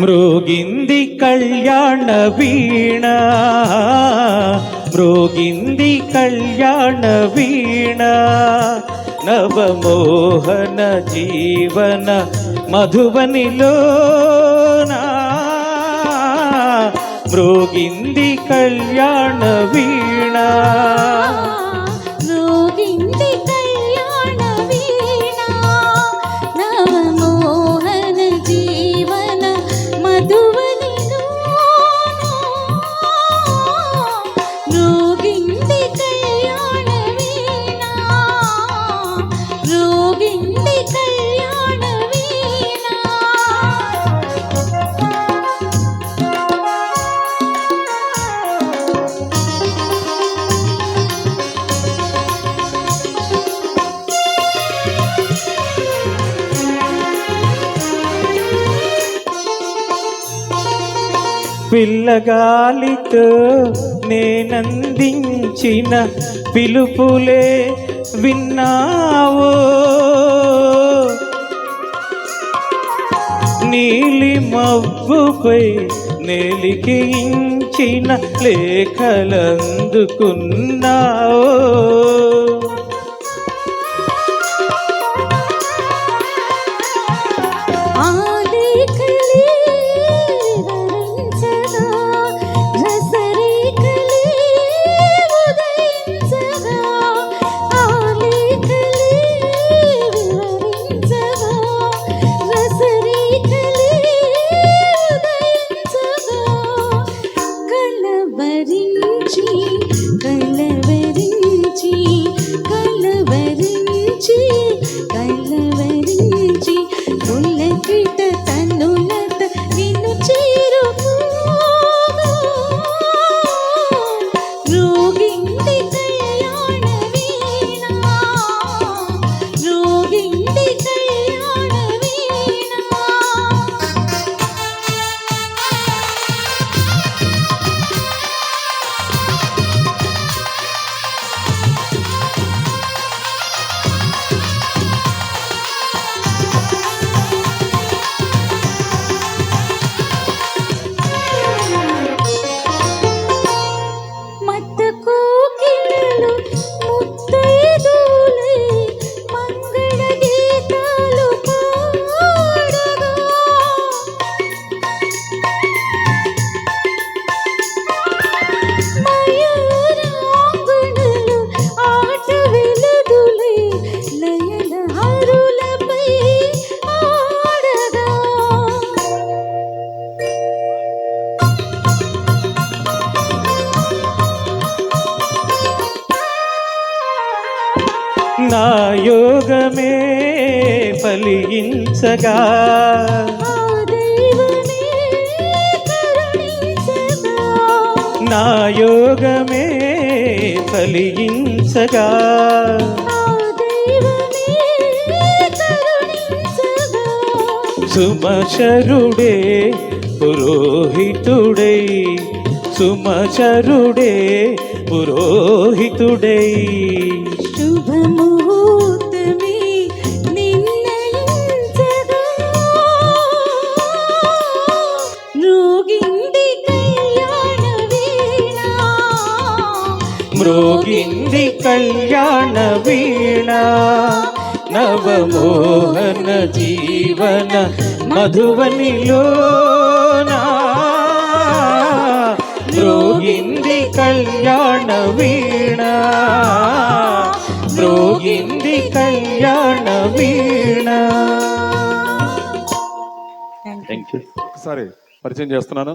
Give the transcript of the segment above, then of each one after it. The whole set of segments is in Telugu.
మృగింది కళ్యాణ వీణ. మృగింది కళ్యాణ వీణ. నవమోహన జీవన మధువనిలోనా మృగింది కళ్యాణ వీణ. పిల్లగాలితో నేనందించిన పిలుపులే విన్నావో? నీలి మబ్బుపై నెలికించిన లేఖలందుకున్నావో? 心。నా యోగమే ఫలించగా. నా యోగమే ఫలించగా. ఆ సుమచరుడే పురోహితుడై సుమచరుడే పురోహితుడై. శుభముహూర్తమే కళ్యాణ వీణ. నవమోహన జీవన మధువనిలోనా. మృగింది కళ్యాణ వీణ. మృగింది కళ్యాణ వీణ ఒకసారి పరిచయం చేస్తున్నాను.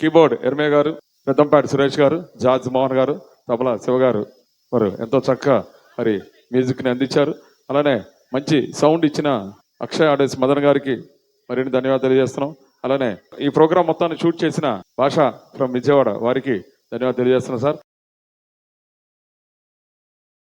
కీబోర్డ్ ఎర్మే గారు పెద్దంపాటి సురేష్ గారు జార్జ్ మోహన్ గారు తబలా శివ గారు. వారు ఎంతో చక్కగా మరి మ్యూజిక్ని అందించారు. అలానే మంచి సౌండ్ ఇచ్చిన అక్షయ్ ఆడేస్ మదన్ గారికి మరిన్ని ధన్యవాదాలు తెలియజేస్తున్నాం. అలానే ఈ ప్రోగ్రామ్ మొత్తాన్ని షూట్ చేసిన భాష ఫ్రమ్ విజయవాడ వారికి ధన్యవాదాలు తెలియజేస్తున్నాం సార్.